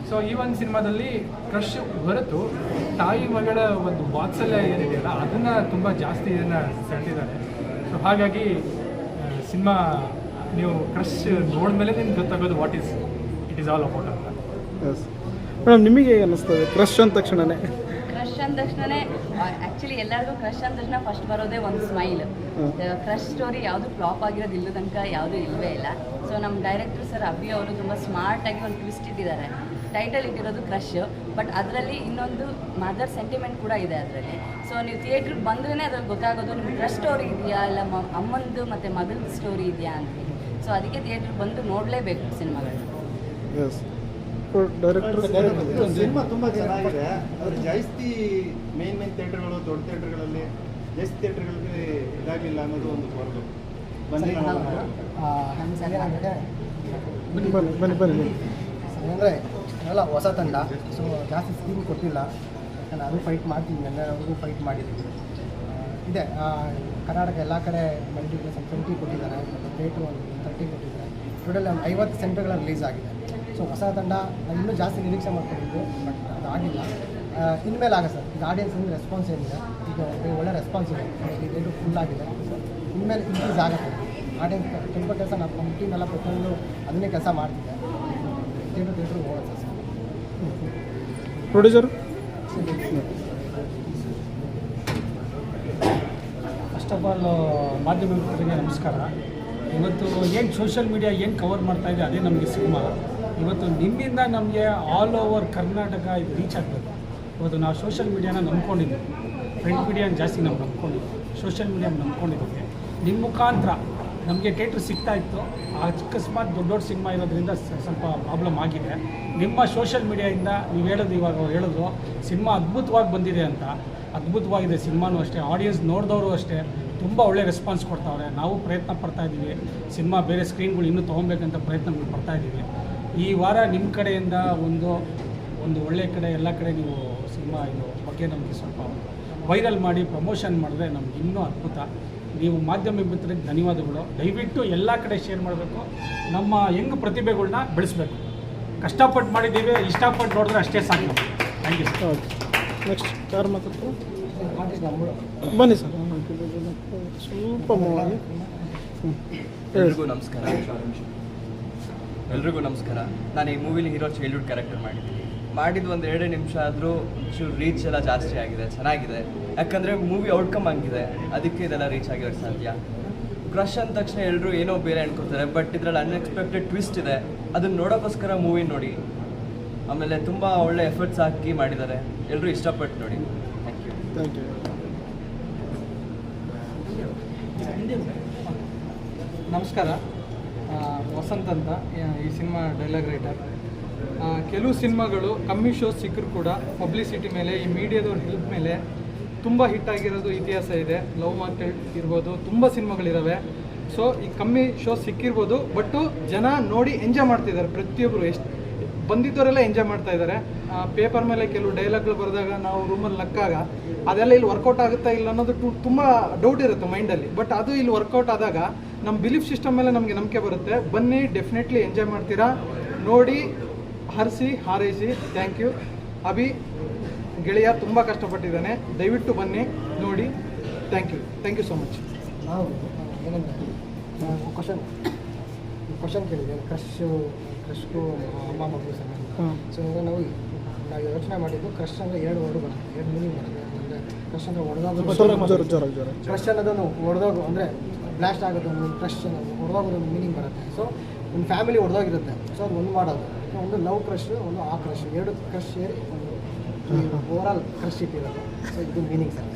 ಸೊ ಈ ಒಂದು ಸಿನಿಮಾದಲ್ಲಿ ಕ್ರಶ್ ಹೊರತು ತಾಯಿ ಮಗಳ ಒಂದು ವಾತ್ಸಲ್ಯ ಏನಿದೆಯಲ್ಲ, ಅದನ್ನು ತುಂಬ ಜಾಸ್ತಿ ಇದನ್ನು ಸೆಳೆದಿದ್ದಾರೆ. ಸೊ ಹಾಗಾಗಿ ಸಿನಿಮಾ ನೀವು ಕ್ರಶ್ ನೋಡಿದ್ಮೇಲೆ ನಿಮ್ಗೆ ಗೊತ್ತಾಗೋದು what is it is all about ಅಂತ. ಮೇಡಮ್ ನಿಮಗೆ ಹೇಗೆ ಅನ್ನಿಸ್ತದೆ? ಕ್ರಶ್ ಅಂದ ತಕ್ಷಣನೇ. ಕ್ರಶ್ ಅಂದ ತಕ್ಷಣನೇ ಆಕ್ಚುಲಿ ಎಲ್ಲರಿಗೂ ಕ್ರಶ್ ಅಂದ ತಕ್ಷಣ ಫಸ್ಟ್ ಬರೋದೇ ಒಂದು ಸ್ಮೈಲ್ ಕ್ರಶ್ ಸ್ಟೋರಿ ಯಾವುದು ಫ್ಲಾಪ್ ಆಗಿರೋದು ಇಲ್ಲದ ತನಕ ಯಾವುದು ಇಲ್ಲವೇ ಇಲ್ಲ. ಸೊ ನಮ್ಮ ಡೈರೆಕ್ಟರ್ ಸರ್ ಅಭಿ ಅವರು ತುಂಬ ಸ್ಮಾರ್ಟಾಗಿ ಒಂದು ಟ್ವಿಸ್ಟ್ ಇಟ್ಟಿದ್ದಾರೆ. ಟೈಟಲ್ ಇಟ್ಟಿರೋದು ಕ್ರಶ್ ಬಟ್ ಅದರಲ್ಲಿ ಇನ್ನೊಂದು ಮದರ್ ಸೆಂಟಿಮೆಂಟ್ ಕೂಡ ಇದೆ ಅದರಲ್ಲಿ. ಸೊ ನೀವು ಥಿಯೇಟ್ರಿಗೆ ಬಂದ್ರೇ ಅದ್ರಲ್ಲಿ ಗೊತ್ತಾಗೋದು ನಿಮ್ಗೆ ಕ್ರಶ್ ಸ್ಟೋರಿ ಇದೆಯಾ ಇಲ್ಲ ಅಮ್ಮಂದು ಮತ್ತು ಮಗಳದ್ದು ಸ್ಟೋರಿ ಇದೆಯಾ ಅಂತ ಸೊ ಅದಕ್ಕೆ ಥಿಯೇಟ್ರಿಗೆ ಬಂದು ನೋಡಲೇಬೇಕು ಸಿನಿಮಾಗಳನ್ನ. ಡೈರೆಕ್ಟರ್ ಸಿನಿಮಾ ತುಂಬಾ ಚೆನ್ನಾಗಿದೆ. ಆದರೆ ಜಾಸ್ತಿ ಮೇನ್ ಮೇನ್ ಥಿಯೇಟರ್ಗಳು ದೊಡ್ಡ ಥಿಯೇಟರ್ಗಳಲ್ಲಿ ಜಾಸ್ತಿ ಥಿಯೇಟರ್ಗಳಿಗೆ ಇದಾಗಿಲ್ಲ ಅನ್ನೋದು ಒಂದು ಕೊರಗು ಬಂದು ಬನ್ನಿ ಬನ್ನಿ ಬನ್ನಿ ಬನ್ನಿ. ಅಂದರೆ ಎಲ್ಲ ಹೊಸ ತಂಡ. ಸೊ ಜಾಸ್ತಿ ಸ್ಕೀಮ್ ಕೊಟ್ಟಿಲ್ಲ. ನಾನು ಅದು ಫೈಟ್ ಮಾಡ್ತೀನಿ ಎಲ್ಲರಿಗೂ ಫೈಟ್ ಮಾಡಿದ್ದೀನಿ ಇದೆ ಕರ್ನಾಟಕ ಎಲ್ಲ ಕಡೆ ಮಲ್ಟಿಪ್ಲೆಕ್ಸ್ ಒಂದು ಟ್ವೆಂಟಿ ಕೊಟ್ಟಿದ್ದಾರೆ. ಮತ್ತು ಡೇಟು ಒಂದು ತರ್ಟಿ ಕೊಟ್ಟಿದ್ದಾರೆ. ಟೋಟಲ್ ಒಂದು ಐವತ್ತು ಸೆಂಟರ್ಗಳ ರಿಲೀಸ್ ಆಗಿದೆ. ಸೊ ಹೊಸ ತಂಡ ನಾನು ಇನ್ನೂ ಜಾಸ್ತಿ ನಿರೀಕ್ಷೆ ಮಾಡ್ಕೊಂಡಿದ್ದು ಬಟ್ ಅದು ಆಗಿಲ್ಲ. ಇನ್ಮೇಲೆ ಆಗ ಸರ್ ಈಗ ಆಡಿಯನ್ಸ್ ಒಂದು ರೆಸ್ಪಾನ್ಸ್ ಏನಿದೆ ಈಗ ಒಳ್ಳೆ ರೆಸ್ಪಾನ್ಸ್ ಇದೆ. ಈಗ ಡೇಟು ಫುಲ್ ಆಗಿದೆ. ಸೊ ಇನ್ಮೇಲೆ ಇನ್ಕ್ರೀಸ್ ಆಗುತ್ತೆ. ಆಡಿಯನ್ಸ್ ತುಂಬ ಕೆಲಸ ನಾವು ನಮ್ಮ ಟೀಮೆಲ್ಲ ಎಲ್ಲ ಪ್ರತಿಯೊಂದು ಅದನ್ನೇ ಕೆಲಸ ಮಾಡ್ತಿದ್ದೆ ಥಿಯೇಟ್ರ್ ಥಿಯೇಟ್ರ್ ಹೋಗುತ್ತೆ sir. Producer first of all ಮಾಧ್ಯಮ ಮಿತ್ರರಿಗೆ ನಮಸ್ಕಾರ. ಇವತ್ತು ಏನು ಸೋಷಿಯಲ್ ಮೀಡಿಯಾ ಏನು ಕವರ್ ಮಾಡ್ತಾ ಇದೆ ಅದೇ ನಮಗೆ ಸಿನಿಮಾ ಇವತ್ತು ನಿಮ್ಮಿಂದ ನಮಗೆ ಆಲ್ ಓವರ್ ಕರ್ನಾಟಕ ಇದು ರೀಚ್ ಆಗಬೇಕು. ಇವತ್ತು ನಾವು ಸೋಷಿಯಲ್ ಮೀಡಿಯಾನ ನಂಬ್ಕೊಂಡಿದ್ದೀವಿ. ಪ್ರಿಂಟ್ ಮೀಡಿಯಾನ ಜಾಸ್ತಿ ನಾವು ನಂಬ್ಕೊಂಡಿದ್ದೀವಿ. Social media ನಂಬ್ಕೊಂಡಿದ್ದೀವಿ. ನಿಮ್ಮ ಮುಖಾಂತರ ನಮಗೆ ಥಿಯೇಟ್ರ್ ಸಿಗ್ತಾ ಇತ್ತು. ಅಕಸ್ಮಾತ್ ದೊಡ್ಡ ದೊಡ್ಡ ಸಿನಿಮಾ ಇರೋದ್ರಿಂದ ಸ್ವಲ್ಪ ಪ್ರಾಬ್ಲಮ್ ಆಗಿದೆ. ನಿಮ್ಮ ಸೋಷಿಯಲ್ ಮೀಡಿಯಾದಿಂದ ನೀವು ಹೇಳೋದು ಇವಾಗ ಅವ್ರು ಹೇಳಿದ್ರು ಸಿನಿಮಾ ಅದ್ಭುತವಾಗಿ ಬಂದಿದೆ ಅಂತ. ಅದ್ಭುತವಾಗಿದೆ ಸಿನಿಮಾನೂ ಅಷ್ಟೇ ಆಡಿಯನ್ಸ್ ನೋಡಿದವರು ಅಷ್ಟೇ. ತುಂಬ ಒಳ್ಳೆ ರೆಸ್ಪಾನ್ಸ್ ಕೊಡ್ತಾವ್ರೆ. ನಾವು ಪ್ರಯತ್ನ ಪಡ್ತಾ ಇದ್ದೀವಿ ಸಿನಿಮಾ ಬೇರೆ ಸ್ಕ್ರೀನ್ಗಳು ಇನ್ನೂ ತೊಗೊಬೇಕಂತ ಪ್ರಯತ್ನಗಳು ಪಡ್ತಾ ಇದ್ದೀವಿ ಈ ವಾರ ನಿಮ್ಮ ಕಡೆಯಿಂದ ಒಂದು ಒಂದು ಒಳ್ಳೆ ಕಡೆ ಎಲ್ಲ ಕಡೆ ನೀವು ಸಿನಿಮಾ ಇದು ಬಗ್ಗೆ ನಮಗೆ ಸ್ವಲ್ಪ ವೈರಲ್ ಮಾಡಿ ಪ್ರಮೋಷನ್ ಮಾಡಿದ್ರೆ ನಮ್ಗೆ ಇನ್ನೂ ಅದ್ಭುತ. ನೀವು ಮಾಧ್ಯಮ ಮಿತ್ರರಿಗೆ ಧನ್ಯವಾದಗಳು. ದಯವಿಟ್ಟು ಎಲ್ಲ ಕಡೆ ಶೇರ್ ಮಾಡಬೇಕು. ನಮ್ಮ ಹೆಂಗ್ ಪ್ರತಿಭೆಗಳನ್ನ ಬೆಳೆಸ್ಬೇಕು. ಕಷ್ಟಪಟ್ಟು ಮಾಡಿದ್ದೀವಿ ಇಷ್ಟಪಟ್ಟು ನೋಡಿದ್ರೆ ಅಷ್ಟೇ ಸಾಕು ಥ್ಯಾಂಕ್ ಯು ಸರ್ ನೆಕ್ಸ್ಟ್ ಯಾರು ಮಾತಾಡ್ತಾರೆ? ಬನ್ನಿ ಸರ್. ಸ್ವಲ್ಪ. ಎಲ್ರಿಗೂ ನಮಸ್ಕಾರ. ಎಲ್ರಿಗೂ ನಮಸ್ಕಾರ. ನಾನು ಈ ಮೂವಿಲಿ ಹೀರೋ ಚೈಲ್ಡ್ಹುಡ್ ಕ್ಯಾರೆಕ್ಟರ್ ಮಾಡಿದ್ದೀನಿ. ಮಾಡಿದ ಒಂದು ಎರಡೇ ನಿಮಿಷ ಆದರೂ ಒಂಚೂರು ರೀಚ್ ಎಲ್ಲ ಜಾಸ್ತಿ ಆಗಿದೆ ಚೆನ್ನಾಗಿದೆ. ಯಾಕಂದರೆ ಮೂವಿ ಔಟ್ಕಮ್ ಆಗಿದೆ ಅದಕ್ಕೆ ಇದೆಲ್ಲ ರೀಚ್ ಆಗಿರೋಕ್ಕೆ ಸಾಧ್ಯ. ಕ್ರಶ್ ಅಂದ ತಕ್ಷಣ ಎಲ್ಲರೂ ಏನೋ ಬೇರೆ ಅನ್ಕೋತಾರೆ ಬಟ್ ಇದರಲ್ಲಿ ಅನ್ಎಕ್ಸ್ಪೆಕ್ಟೆಡ್ ಟ್ವಿಸ್ಟ್ ಇದೆ. ಅದನ್ನ ನೋಡೋಕ್ಕೋಸ್ಕರ ಮೂವಿ ನೋಡಿ. ಆಮೇಲೆ ತುಂಬ ಒಳ್ಳೆ ಎಫರ್ಟ್ಸ್ ಹಾಕಿ ಮಾಡಿದ್ದಾರೆ. ಎಲ್ಲರೂ ಇಷ್ಟಪಟ್ಟು ನೋಡಿ. ಥ್ಯಾಂಕ್ ಯು ಥ್ಯಾಂಕ್ ಯು ನಮಸ್ಕಾರ. ವಸಂತ್ ಅಂತ ಈ ಸಿನಿಮಾ ಡೈಲಾಗ್ ರೈಟರ್ ಕೆಲವು ಸಿನಿಮಾಗಳು, ಕಮ್ಮಿ ಶೋಸ್ ಸಿಕ್ಕರೂ ಕೂಡ ಪಬ್ಲಿಸಿಟಿ ಮೇಲೆ, ಈ ಮೀಡಿಯಾದವ್ರ ಹೆಲ್ಪ್ ಮೇಲೆ ತುಂಬ ಹಿಟ್ ಆಗಿರೋದು ಇತಿಹಾಸ ಇದೆ. ಲವ್ ಮಾರ್ಕೆಟ್ ಇರ್ಬೋದು, ತುಂಬ ಸಿನಿಮಾಗಳಿದ್ದಾವೆ ಸೊ ಈ ಕಮ್ಮಿ ಶೋ ಸಿಕ್ಕಿರ್ಬೋದು ಬಟ್ಟು ಜನ ನೋಡಿ ಎಂಜಾಯ್ ಮಾಡ್ತಿದ್ದಾರೆ. ಪ್ರತಿಯೊಬ್ಬರು ಎಷ್ಟು ಬಂದಿದ್ದವರೆಲ್ಲ ಎಂಜಾಯ್ ಮಾಡ್ತಾ ಇದ್ದಾರೆ. ಪೇಪರ್ ಮೇಲೆ ಕೆಲವು ಡೈಲಾಗ್ಗಳು ಬರೆದಾಗ ನಾವು ರೂಮಲ್ಲಿ ನಕ್ಕಾಗ ಅದೆಲ್ಲ ಇಲ್ಲಿ ವರ್ಕೌಟ್ ಆಗುತ್ತಾ ಇಲ್ಲ ಅನ್ನೋದು ಟು- ತುಂಬ ಡೌಟ್ ಇರುತ್ತೆ ಮೈಂಡಲ್ಲಿ ಬಟ್ ಅದು ಇಲ್ಲಿ ವರ್ಕೌಟ್ ಆದಾಗ ನಮ್ಮ ಬಿಲೀಫ್ ಸಿಸ್ಟಮ್ ಮೇಲೆ ನಮಗೆ ನಂಬಿಕೆ ಬರುತ್ತೆ. ಬನ್ನಿ ಡೆಫಿನೆಟ್ಲಿ ಎಂಜಾಯ್ ಮಾಡ್ತೀರಾ? ನೋಡಿ, ಹರಿಸಿ, ಹಾರೈಸಿ. ಥ್ಯಾಂಕ್ ಯು ಅಭಿ, ಗೆಳೆಯ ತುಂಬ ಕಷ್ಟಪಟ್ಟಿದ್ದಾನೆ. ದಯವಿಟ್ಟು ಬನ್ನಿ, ನೋಡಿ. Thank you thank you so much question ಕೇಳಿದೆ ಕ್ರಶ್ ಕ್ರಶ್ಗೂ ಅಮ್ಮ ಮಗು ಸಹ. ಹ್ಮ್. ಸೊ ಇವಾಗ ನಾವು ನಾವು ಯೋಚನೆ ಮಾಡಿದ್ದು ಕ್ರಶ್ ಅಂದರೆ ಎರಡು ವರ್ಡ್ ಬರುತ್ತೆ. ಎರಡು ಮೀನಿಂಗ್ ಬರುತ್ತೆ. ಅಂದರೆ ಕ್ರಶ್ ಅಂದರೆ ಜೋರ ಕ್ರಶ್ ಅನ್ನೋದನ್ನು ಹೊಡೆದೋಗು ಅಂದರೆ ಬ್ಲಾಸ್ಟ್ ಆಗೋದು ಒಂದು ಕ್ರಶ್ ಅನ್ನೋದು ಹೊಡೆದೋಗೋದು ಒಂದು ಮೀನಿಂಗ್ ಬರುತ್ತೆ. ಸೊ ಒಂದು ಫ್ಯಾಮಿಲಿ ಹೊಡೆದೋಗಿರುತ್ತೆ ಸೊ ಅದು ಒಂದು ಮಾಡೋದು. ಒಂದು ಲವ್ ಕ್ರಶ್ ಒಂದು ಆ ಕ್ರಶ್ ಎರಡು ಕ್ರಶ್ ಸೇರಿ ಒಂದು ಓವರಾಲ್ ಕ್ರಶ್ ಇಟ್ಟಿರೋದು. ಸೊ ಇದು ಮೀನಿಂಗ್ ಸರ್.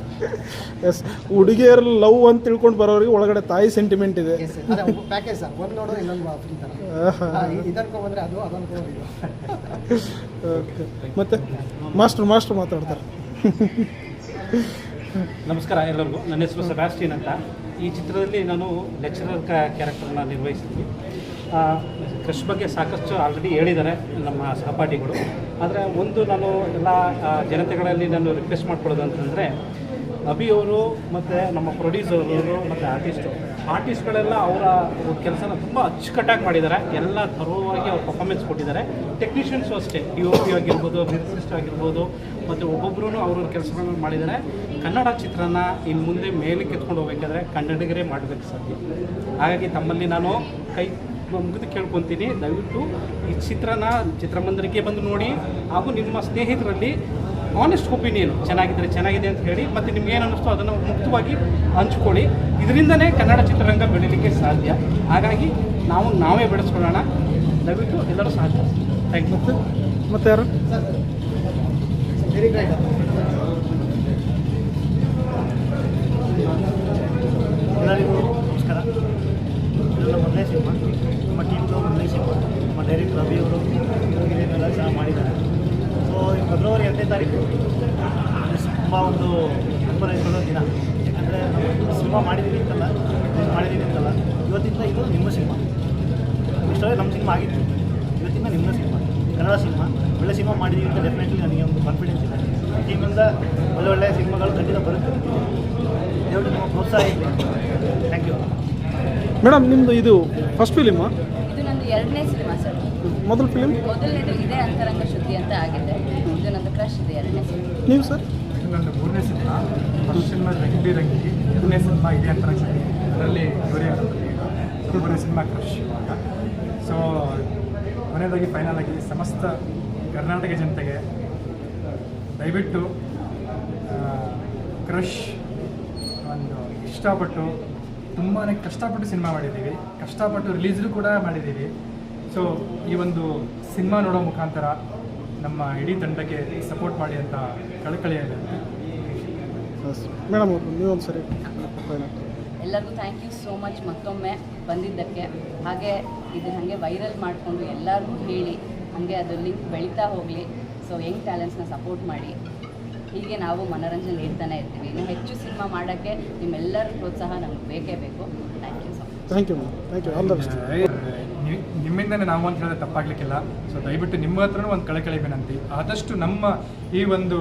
ಎಸ್ ಹುಡುಗಿಯರ್ ಲವ್ ಅಂತ ತಿಳ್ಕೊಂಡು ಬರೋರಿಗೆ ಒಳಗಡೆ ತಾಯಿ ಸೆಂಟಿಮೆಂಟ್ ಇದೆ. ಎಸ್ ಅದೇ ಪ್ಯಾಕೇಜ್ ಸರ್. ಒಂದು ನೋಡೋದು ಇನ್ನೊಂದು ಫ್ರೀ ಥರ ಆಹಾ. ಇದನ್ಕೊ ಬಂದರೆ ಅದು ಅದನ್ಕೊ ಓಕೆ ಮತ್ತೆ? ಮಾಸ್ಟರ್ ಮಾಸ್ಟರ್ ಮಾತಾಡ್ತಾರೆ. ನಮಸ್ಕಾರ ಎಲ್ಲರಿಗೂ. ನನ್ನ ಹೆಸರು ಸೆಬಾಸ್ಟಿನ್ ಅಂತ. ಈ ಚಿತ್ರದಲ್ಲಿ ನಾನು ಲೆಕ್ಚರರ್ ಕ್ಯಾರೆಕ್ಟರ್ನ ನಿರ್ವಹಿಸ್ತೀನಿ ಆ, ಕ್ರಶ್ ಬಗ್ಗೆ ಸಾಕಷ್ಟು ಆಲ್ರೆಡಿ ಹೇಳಿದ್ದಾರೆ ನಮ್ಮ ಸಹಪಾಠಿಗಳು. ಆದರೆ ಒಂದು ನಾನು ಎಲ್ಲ ಆ, ಜನತೆಗಳಲ್ಲಿ ನಾನು ರಿಕ್ವೆಸ್ಟ್ ಮಾಡ್ಕೊಳ್ಳೋದು ಅಂತಂದರೆ ಅಭಿ ಅವರು ಮತ್ತು ನಮ್ಮ ಪ್ರೊಡ್ಯೂಸರ್ ಮತ್ತು ಆರ್ಟಿಸ್ಟು ಆರ್ಟಿಸ್ಟ್ಗಳೆಲ್ಲ ಅವರ ಕೆಲಸನ ತುಂಬ ಅಚ್ಚುಕಟ್ಟಾಗಿ ಮಾಡಿದ್ದಾರೆ. ಎಲ್ಲ ಥರವಾಗಿ ಅವ್ರು ಪರ್ಫಾರ್ಮೆನ್ಸ್ ಕೊಟ್ಟಿದ್ದಾರೆ. ಟೆಕ್ನಿಷಿಯನ್ಸು ಅಷ್ಟೇ. ಡಿ ಒ ಪಿ ಆಗಿರ್ಬೋದು ಲಿರಿಸಿಸ್ಟ್ ಆಗಿರ್ಬೋದು, ಮತ್ತು ಒಬ್ಬೊಬ್ಬರೂ ಅವ್ರವ್ರ ಕೆಲಸಗಳನ್ನ ಮಾಡಿದ್ದಾರೆ. ಕನ್ನಡ ಚಿತ್ರನ ಇನ್ನು ಮುಂದೆ ಮೇಲೆ ಕೆತ್ಕೊಂಡು ಹೋಗ್ಬೇಕಾದ್ರೆ ಕನ್ನಡಿಗರೇ ಮಾಡಬೇಕು ಸಾಧ್ಯ. ಹಾಗಾಗಿ ತಮ್ಮಲ್ಲಿ ನಾನು ಕೈ ಮುಗಿದು ಕೇಳ್ಕೊತೀನಿ. ದಯವಿಟ್ಟು ಈ ಚಿತ್ರನ ಚಿತ್ರಮಂದಿರಕ್ಕೆ ಬಂದು ನೋಡಿ ಹಾಗೂ ನಿಮ್ಮ ಸ್ನೇಹಿತರಲ್ಲಿ ಆನೆಸ್ಟ್ ಒಪಿನಿಯನ್ ಚೆನ್ನಾಗಿದ್ದರೆ ಚೆನ್ನಾಗಿದೆ ಅಂತ ಹೇಳಿ ಮತ್ತು ನಿಮ್ಗೆ ಏನು ಅನ್ನಿಸ್ತೋ ಅದನ್ನು ಮುಕ್ತವಾಗಿ ಹಂಚ್ಕೊಳ್ಳಿ ಇದರಿಂದನೇ ಕನ್ನಡ ಚಿತ್ರರಂಗ ಬೆಳೀಲಿಕ್ಕೆ ಸಾಧ್ಯ ಹಾಗಾಗಿ ನಾವು ನಾವೇ ಬೆಳೆಸ್ಕೊಳ್ಳೋಣ ದಯವಿಟ್ಟು ಎಲ್ಲರೂ ಸಾಧ್ಯ ಥ್ಯಾಂಕ್ ಯು ಮತ್ತೆ ಯಾರು ವೆರಿ ಗ್ರೇಟ್ ಎಲ್ಲರಿಗೂ ನಮಸ್ಕಾರ ಇದೆಲ್ಲ ಮೊದಲನೇ ಸಿನಿಮಾ ನಮ್ಮ ಟೀಮ್ದು ಮೊದಲನೇ ಸಿನಿಮಾ ನಮ್ಮ ಡೈರೆಕ್ಟರ್ ರವಿ ಅವರು ಇದನ್ನೆಲ್ಲ ಚೆನ್ನಾಗಿ ಮಾಡಿದ್ದಾರೆ ಸೊ ಈ ಫೆಬ್ರವರಿ ಎರಡನೇ ತಾರೀಕು ತುಂಬ ಒಂದು ಅನುಭವಿಸೋ ದಿನ ಯಾಕಂದರೆ ಸಿನಿಮಾ ಮಾಡಿದ್ದೀವಿ ಅಂತಲ್ಲ ಇದು ಮಾಡಿದ್ದೀವಿ ಅಂತಲ್ಲ ಇವತ್ತಿಂದ ಇದು ನಿಮ್ಮ ಸಿನಿಮಾ ಇಷ್ಟೊಳಗೆ ನಮ್ಮ ಸಿನಿಮಾ ಆಗಿತ್ತು ಇವತ್ತಿಂದ ನಿಮ್ಮ ಸಿನಿಮಾ ಕನ್ನಡ ಸಿನಿಮಾ ಒಳ್ಳೆ ಸಿನಿಮಾ ಮಾಡಿದ್ದೀವಿ ಅಂತ ಡೆಫಿನೆಟ್ಲಿ ನನಗೆ ಒಂದು ಕಾನ್ಫಿಡೆನ್ಸ್ ಇದೆ ಟೀಮಿಂದ ಒಳ್ಳೆ ಒಳ್ಳೆ ಸಿನಿಮಾಗಳು ಖಂಡಿತ ಬರುತ್ತೆ ದೇವರು ನಿಮ್ಮ ಪ್ರೋತ್ಸಾಹ ಇದೆ ಥ್ಯಾಂಕ್ ಯು ಮೇಡಮ್ ನಿಮ್ಮದು ಇದು ಫಸ್ಟ್ ಫಿಲಿಮಾ ಇದು ನಂದು ಎರಡನೇ ಸಿನಿಮಾ ಸರ್ ಮೊದಲ ಫಿಲಿಮ್ ಮೊದಲನೇದು ಇದೇ ಅಂತರಂಗ ಶುದ್ಧಿ ಅಂತ ಆಗಿದೆ. ಇದು ನಂದು ಕ್ರಶ್ ಇದೆ ಎರಡನೇ ಸಿನಿಮಾ ನೀವು ಸರ್ ಇದು ನನ್ನ ಮೂರನೇ cinema first cinema Rangi Rangi ಎರಡನೇ ಸಿನಿಮಾ ಇದೆ ಅಂತ ಶುದ್ಧಿ. ಅದರಲ್ಲಿ ಇವರೇ ಮೂರನೇ ಸಿನಿಮಾ ಕ್ರಶ್ ಅಂತ ಸೊ ಕೊನೆಯದಾಗಿ ಫೈನಲ್ ಆಗಿ ಸಮಸ್ತ ಕರ್ನಾಟಕ ಜನತೆಗೆ ದಯವಿಟ್ಟು ಕ್ರಶ್ ಒಂದು ಇಷ್ಟಪಟ್ಟು ತುಂಬಾ ಕಷ್ಟಪಟ್ಟು ಸಿನಿಮಾ ಮಾಡಿದ್ದೀವಿ. ಕಷ್ಟಪಟ್ಟು ರಿಲೀಸ್ರು ಕೂಡ ಮಾಡಿದ್ದೀವಿ. ಸೊ ಈ ಒಂದು ಸಿನಿಮಾ ನೋಡೋ ಮುಖಾಂತರ ನಮ್ಮ ಇಡೀ ತಂಡಕ್ಕೆ ಸಪೋರ್ಟ್ ಮಾಡಿ ಅಂತ ಕಳಕಳಿ ಮೇಡಮ್ ಅವರು ನೀವೊಂದು ಸರಿ ಎಲ್ಲರಿಗೂ ಥ್ಯಾಂಕ್ ಯು ಸೋ ಮಚ್ ಮತ್ತೊಮ್ಮೆ ಬಂದಿದ್ದಕ್ಕೆ. ಹಾಗೆ ಇದು ಹಾಗೆ ವೈರಲ್ ಮಾಡಿಕೊಂಡು ಎಲ್ಲರಿಗೂ ಹೇಳಿ ಹಾಗೆ ಅದು ಲಿಂಕ್ ಬೆಳೀತಾ ಹೋಗಲಿ. ಸೊ ಯಂಗ್ ಟ್ಯಾಲೆಂಟ್ಸ್ನ ಸಪೋರ್ಟ್ ಮಾಡಿ. ಹೀಗೆ ನಾವು ಮನೋರಂಜನೆ ನೀಡ್ತಾನೆ ಇರ್ತೀವಿ. ಇನ್ನು ಹೆಚ್ಚು ಸಿನಿಮಾ ಮಾಡೋಕ್ಕೆ ನಿಮ್ಮೆಲ್ಲರ ಪ್ರೋತ್ಸಾಹ ನಮ್ಗೆ ಬೇಕೇ ಬೇಕು. Thank you so much thank you thank you all the best ನಿ- ನಿಮ್ಮಿಂದನೇ ನಾವು ಅಂತ ಹೇಳಿದ್ರೆ ತಪ್ಪಾಗ್ಲಿಕ್ಕಿಲ್ಲ. ಸೊ ದಯವಿಟ್ಟು ನಿಮ್ಮ ಹತ್ರನೂ ಒಂದು ಕಳಕಳಿ ವಿನಂತಿ. ಆದಷ್ಟು ನಮ್ಮ ಈ ಒಂದು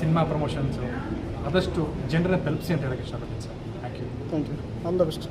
ಸಿನಿಮಾ ಪ್ರಮೋಷನ್ಸು ಆದಷ್ಟು ಜನರನ್ನ ತಲುಪಿಸಿ ಅಂತ ಹೇಳೋಕ್ಕೆ ಇಷ್ಟಪಡ್ತೀನಿ sir thank you thank you all the best